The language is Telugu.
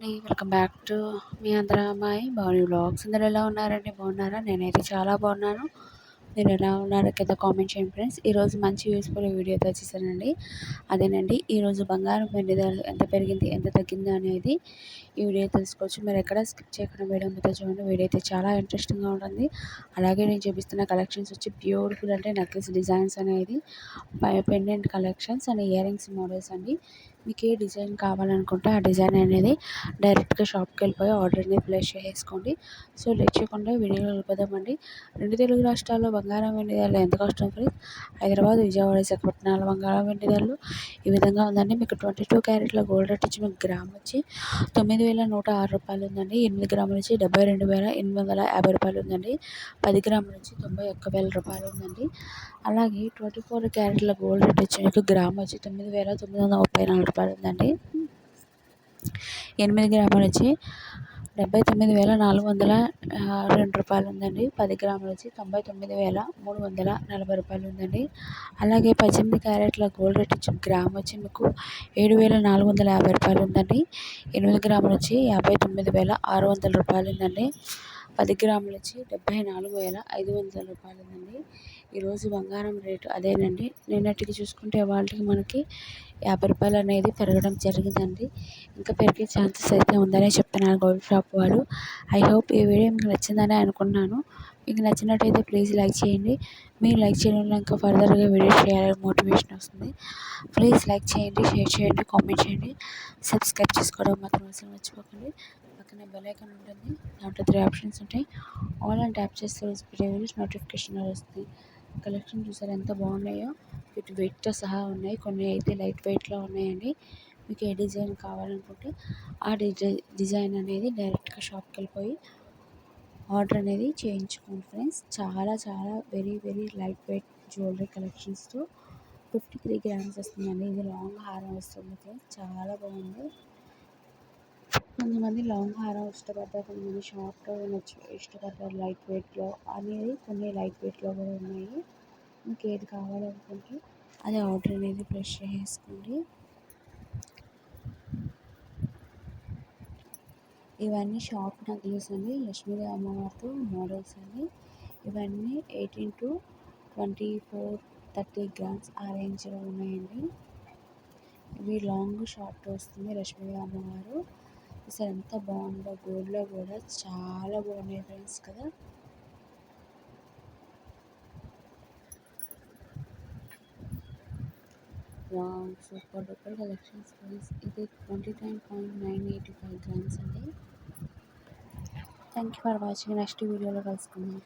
వెల్కమ్ బ్యాక్ టు మీ అందరూ అమ్మాయి బాడీ బ్లాగ్స్ అందరూ ఎలా ఉన్నారండి? బాగున్నారా? నేనైతే చాలా బాగున్నాను. మీరు ఎలా ఉన్నారో కింద కామెంట్ చేయండి ఫ్రెండ్స్ ఈరోజు మంచి యూస్ఫుల్ వీడియోతో వచ్చేసానండి. అదేనండి ఈరోజు బంగారం వెండి ధరలు ఎంత పెరిగింది? ఎంత తగ్గింది అనేది ఈ వీడియో తెలుసుకోవచ్చు. మీరు ఎక్కడ స్కిప్ చేయకుండా వీడియో మొత్తం చూడండి. వీడియో అయితే చాలా ఇంట్రెస్టింగ్గా ఉంటుంది. అలాగే నేను చూపిస్తున్న కలెక్షన్స్ వచ్చి బ్యూటిఫుల్ అంటే నెక్లెస్ డిజైన్స్ అనేది pendant collections and ear rings models అండి. మీకు ఏ డిజైన్ కావాలనుకుంటే ఆ డిజైన్ అనేది డైరెక్ట్గా షాప్కి వెళ్ళిపోయి ఆర్డర్ని ప్లేస్ చేసుకోండి సో లేట్ చేయకుండా వీడియోలో వెళ్ళిపోదామండి. రెండు తెలుగు రాష్ట్రాల్లో బంగారం వెండి ధరలు ఎంత కష్టం ఫ్రెండ్స్? హైదరాబాద్ విజయవాడ విశాఖపట్నాలు బంగారం వెండి ధరలు ఈ విధంగా ఉందండి. మీకు ట్వంటీ టూ క్యారెట్ల గోల్డ్ రేట్ వచ్చి మీకు గ్రామ్ వచ్చి తొమ్మిది వేల నూట ఆరు రూపాయలు ఉందండి. ఎనిమిది గ్రాముల నుంచి డెబ్బై రెండు వేల ఎనిమిది వందల యాభై రూపాయలు ఉందండి. పది గ్రాముల నుంచి తొంభై ఒక్క వేల రూపాయలు ఉందండి. అలాగే ట్వంటీ ఫోర్ క్యారెట్ల గోల్డ్ రేట్ వచ్చి మీకు గ్రామ్ వచ్చి తొమ్మిది వేల తొమ్మిది వందల ముప్పై నాలుగు రూపాయలు ఎనిమిది గ్రాముల వచ్చి డెబ్బై తొమ్మిది వేల నాలుగు వందల రెండు రూపాయలు ఉందండి పది గ్రాములు వచ్చి తొంభై తొమ్మిది వేల మూడు వందల నలభై రూపాయలు ఉందండి అలాగే పద్దెనిమిది క్యారెట్ల గోల్డ్ రేట్ వచ్చి గ్రామ్ వచ్చి మీకు ఏడు వేల నాలుగు వందల యాభై రూపాయలు ఉందండి ఎనిమిది గ్రాములు వచ్చి యాభై తొమ్మిది వేల ఆరు వందల రూపాయలు ఉందండి పది గ్రాములు వచ్చి డెబ్బై నాలుగు వేల ఐదు వందల రూపాయలు ఉందండి ఈరోజు బంగారం రేటు అదేనండి. నిన్నటికి చూసుకుంటే వాళ్ళకి మనకి యాభై రూపాయలు అనేది పెరగడం జరిగిందండి. ఇంకా పెరిగే ఛాన్సెస్ అయితే ఉందని చెప్తున్నారు గోల్డ్ షాప్ వాళ్ళు. ఐ హోప్ ఈ వీడియో మీకు నచ్చిందని అనుకున్నాను. మీకు నచ్చినట్టయితే ప్లీజ్ లైక్ చేయండి. మీరు లైక్ చేయడం వల్ల ఇంకా ఫర్దర్గా వీడియో చేయాలని మోటివేషన్ వస్తుంది. ప్లీజ్ లైక్ చేయండి షేర్ చేయండి కామెంట్ చేయండి. సబ్స్క్రైబ్ చేసుకోవడం మాత్రం అసలు మర్చిపోకండి. పక్కనే బెల్ ఐకాన్ ఉంటుంది. దాంట్లో త్రీ ఆప్షన్స్ ఉంటాయి. ఆల్ అండ్ ట్యాప్ చేస్తే వీడియోస్ నోటిఫికేషన్ వస్తుంది కలెక్షన్ చూసారు ఎంత బాగున్నాయో? వీటి వెయిట్తో సహా ఉన్నాయి. కొన్ని అయితే లైట్ వెయిట్లో ఉన్నాయండి. మీకు ఏ డిజైన్ కావాలనుకుంటే ఆ డిజై డిజైన్ అనేది డైరెక్ట్గా షాప్కి వెళ్ళిపోయి ఆర్డర్ అనేది చేయించుకోండి ఫ్రెండ్స్. చాలా చాలా very very light weight jewellery కలెక్షన్స్తో fifty three grams వస్తుందండి. ఇది లాంగ్ హారం వస్తుంది ఫ్రెండ్స్. చాలా బాగుంది. కొంతమంది లాంగ్ హారం ఇష్టపడతారు కొంతమంది షార్ట్లో నచ్చి ఇష్టపడతారు లైట్ వెయిట్లో అనేది కొన్ని లైట్ వెయిట్లో కూడా ఉన్నాయి. మీకు ఏది కావాలనుకుంటే అది ఆర్డర్ అనేది ప్రెస్ చేసుకోండి ఇవన్నీ షాప్ నక్లీస్ అండి. లక్ష్మీదేవి అమ్మవారితో మోడల్స్ అండి. ఇవన్నీ eighteen to twenty four thirty grams ఆ రేంజ్లో ఉన్నాయండి. ఇవి లాంగ్ షార్ట్ వస్తుంది లక్ష్మీదేవి అమ్మవారు అసలు ఎంత బాగుందో గోల్డ్లో కూడా చాలా బాగున్నాయి ఫ్రెండ్స్ కదా. Wow super duper collections price ఇది twenty nine point nine eighty five grams అండి thank you for watching next వీడియోలో కలుసుకుందాం.